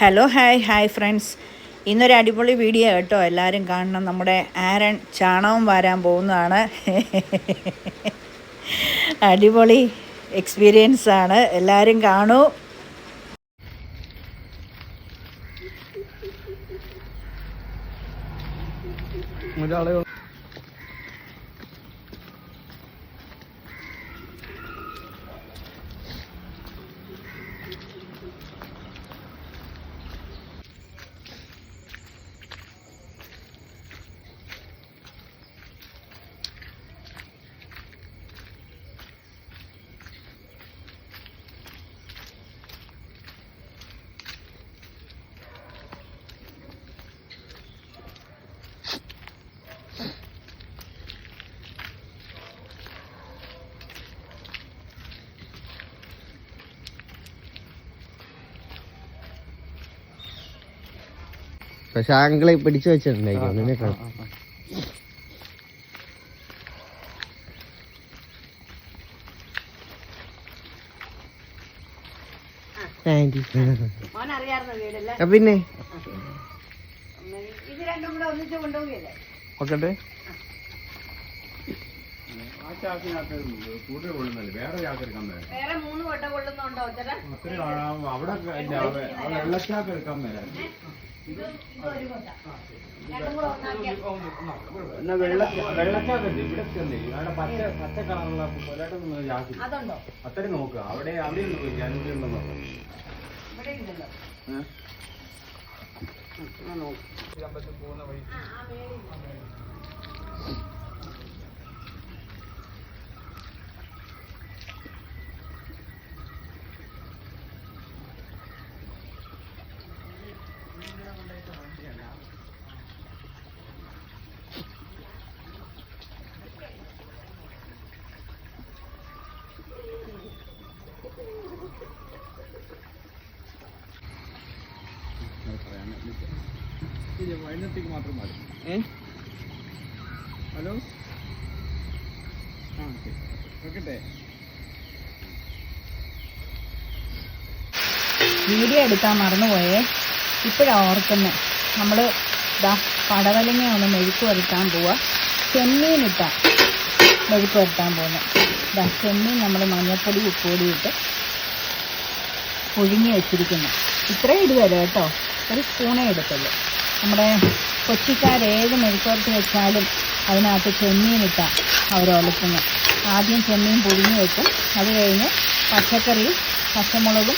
Hello hi hi friends ഇന്നൊരു അടിപൊളി video കേട്ടോ. എല്ലാവരും കാണണം. നമ്മുടെ ആരൻ ചാണകം വരാൻ പോകുന്നതാണ്. അടിപൊളി എക്സ്പീരിയൻസ് ആണ്. എല്ലാവരും കാണൂ. ഒരാളെ പക്ഷെ ആങ്കിളെ പിടിച്ചു വെച്ചിട്ടുണ്ടായിരിക്കും. നിന്നെ കാണാം പിന്നെ? നോക്കട്ടെ അവിടെ വെള്ളച്ചാക്ക് എടുക്കാൻ എന്നാ വെള്ള വെള്ളച്ചാക്കുണ്ട് ഇവിടെ ചെന്നേ. അവിടെ പച്ച പച്ച കളറുള്ള ചാക്കി അതുണ്ടോ? അത്രയും നോക്കുക അവിടെ അവിടെ ഞാനുണ്ടെന്ന് നോക്കാം ഇവിടെ വൈകുന്നേരത്തേക്ക് മാത്രം മതി ഹലോ? ആ വെക്കട്ടെ. വീഡിയോ എടുക്കാൻ മറന്നുപോയേ. ഇപ്പോഴാണ് ഓർക്കുന്നത് നമ്മൾ ദാ പടവലങ്ങ ഒന്ന് മെഴുക്ക് വരുത്താൻ പോവാ. ചെമ്മീൻ ഇട്ടാ മെഴുക്ക് വരുത്താൻ പോകുന്നത് ദാ ചെമ്മീൻ നമ്മൾ മഞ്ഞൾപ്പൊടി ഉപ്പുപൊടി ഇട്ട് പുഴുങ്ങി വെച്ചിരിക്കുന്നു. ഇത്രയും ഇടുകയല്ലോ കേട്ടോ. ഒരു സ്പൂണേ എടുത്തുള്ളൂ. നമ്മുടെ കൊച്ചിക്കാരേത് മെഴുക്കുവരട്ടി വെച്ചാലും അതിനകത്ത് അവർ ഒലക്കുന്നത് ആദ്യം ചെമ്മീൻ പുഴുങ്ങി വെക്കും. അത് കഴിഞ്ഞ് പച്ചക്കറി പച്ചമുളകും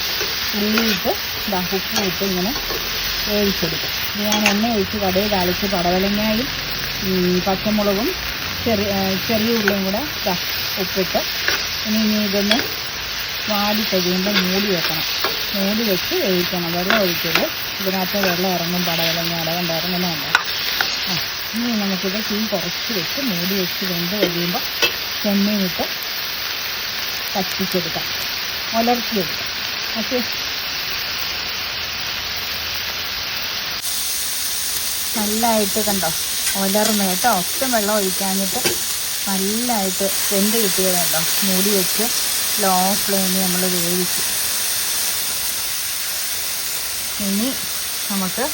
ഉള്ളിയിട്ട് ദാ ഉപ്പും ഇട്ട് ഇങ്ങനെ വേവിച്ചെടുക്കും. ഇത് ഞാൻ എണ്ണ ഒഴിച്ച് കടയിൽ താളിച്ച് പടവലങ്ങായും പച്ചമുളകും ചെറിയ ചെറിയ ഉള്ളിയും കൂടെ ഉപ്പിട്ട്. ഇനി ഇനി ഇതൊന്ന് വാടി കഴിയുമ്പോൾ മൂടി വെക്കണം. മൂടി വെച്ച് വേവിക്കണം. വെള്ളം ഒഴിക്കരുത്. ഇതിനകത്ത് വെള്ളം ഇറങ്ങും. പടവലങ്ങ കൊണ്ട് ഇറങ്ങുന്നുണ്ട് ആ ഇനി നമുക്കിത് തീ കുറച്ച് വെച്ച് മൂടി വെച്ച് വെന്ത് കഴിയുമ്പോൾ ചെമ്മീനിട്ട് കത്തിച്ചെടുക്കാം. ഉലർത്തിയെടുക്കാം. ഓക്കെ? നല്ലതായിട്ട് കണ്ടോ? ഉലർന്ന് കേട്ടോ. ഒട്ടും വെള്ളം ഒഴിക്കാഞ്ഞിട്ട് നല്ലതായിട്ട് വെന്ത് കിട്ടിയത് കണ്ടോ മൂടി വെച്ച്. ലോ ഫ്ലെയിമിൽ നമ്മൾ വേവിച്ചു. ഇനി നമുക്ക്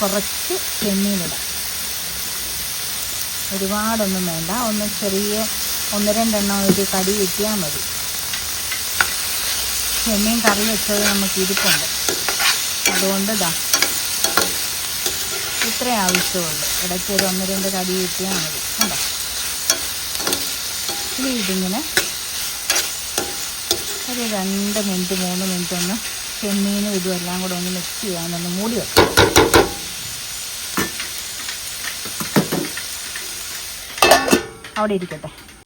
കുറച്ച് ചെമ്മീനിടാം ഒരുപാടൊന്നും വേണ്ട. ഒന്ന് ചെറിയ ഒന്ന് രണ്ടെണ്ണം ഒരു കടി കിട്ടിയാൽ മതി. ചെമ്മീൻ കറി വെച്ചത് നമുക്ക് ഇരിപ്പുണ്ട്. അതുകൊണ്ട് ഇതാ ഇത്രേ ആവശ്യമുള്ളൂ. ഇടയ്ക്ക് ഒരു ഒന്ന് രണ്ട് കടി കിട്ടിയാൽ മതി. കണ്ടോ? ഇനി ഇതിങ്ങനെ ഒരു രണ്ട് മിനിറ്റ് മൂന്ന് മിനിറ്റ് ഒന്ന് ചെമ്മീനും ഇതും എല്ലാം കൂടെ ഒന്ന് മിക്സ് ചെയ്യാനൊന്ന് മൂടി വെക്കാം. അവിടെ ഇരിക്കട്ടെ.